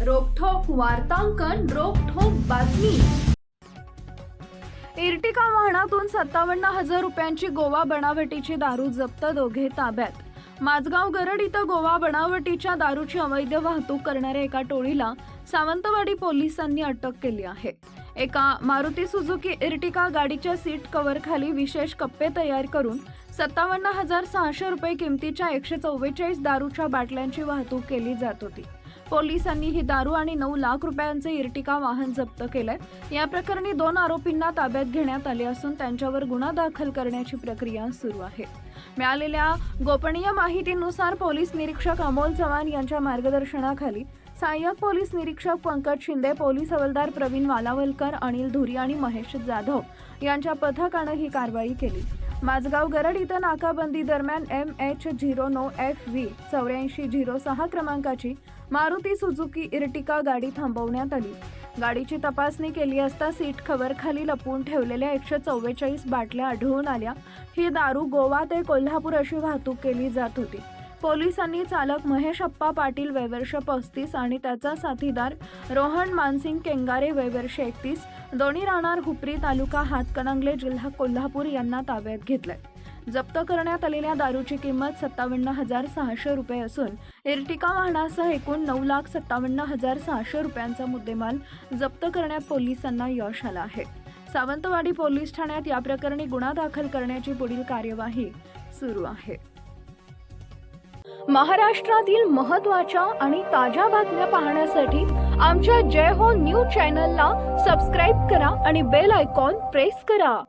वार्तांकन रोखोक बातमी. इर्टिका वाहनातून सत्तावन्न हजार रुपयांची गोवा बनावटीची दारू जप्त दोघे ताब्यात. माझगाव गरड इथं गोवा बनावटीच्या दारूची अवैध वाहतूक करणाऱ्या एका टोळीला सावंतवाडी पोलिसांनी अटक केली आहे. एका मारुती सुझुकी इर्टिका गाडीच्या सीट कव्हरखाली विशेष कप्पे तयार करून सत्तावन्न हजार सहाशे रुपये किमतीच्या एकशे चव्वेचाळीस दारूच्या बाटल्यांची वाहतूक केली जात होती. पोलिसांनी ही दारू आणि नऊ लाख रुपयांचे इर्टिका वाहन जप्त केलंय. या प्रकरणी दोन आरोपींना ताब्यात घेण्यात आले असून त्यांच्यावर गुन्हा दाखल करण्याची प्रक्रिया सुरू आहे. मिळालेल्या गोपनीय माहितीनुसार पोलीस निरीक्षक अमोल चव्हाण यांच्या मार्गदर्शनाखाली सहाय्यक पोलीस निरीक्षक पंकज शिंदे पोलीस हवालदार प्रवीण वालावलकर अनिल धुरी आणि महेश जाधव यांच्या पथकानं ही कारवाई केली. माझगाव गरड इथं नाकाबंदी दरम्यान एम एच झिरो नऊ एफ व्ही चौऱ्याऐंशी झिरो सहा क्रमांकाची मारुती सुझुकी इर्टिका गाडी थांबवण्यात आली. गाडीची तपासणी केली असता सीट खबरखाली लपवून ठेवलेल्या एकशे चव्वेचाळीस बाटल्या आढळून आल्या. ही दारू गोवा ते कोल्हापूर अशी वाहतूक केली जात होती. पोलिसांनी चालक महेश अप्पा पाटील वयवर्ष पस्तीस आणि त्याचा साथीदार रोहन मानसिंग केंगारे वयवर्ष एकतीस दोन्ही राहणार हुपरी तालुका हातकणंगले जिल्हा कोल्हापूर यांना ताब्यात घेतलंय. जप्त करण्यात आलेल्या दारूची किंमत सत्तावन्न हजार सहाशे रुपये असून इर्टिका वाहनासह एकूण नऊ लाख सत्तावन्न हजार सहाशे रुपयांचा मुद्देमाल जप्त करण्यात पोलिसांना यश आलं आहे. सावंतवाडी पोलीस ठाण्यात या प्रकरणी गुन्हा दाखल करण्याची पुढील कार्यवाही सुरू आहे. महाराष्ट्रातील महत्त्वाच्या आणि ताज्या बातम्या पाहण्यासाठी आमच्या जय हो न्यूज चॅनलला सबस्क्राईब करा आणि बेल आयकॉन प्रेस करा.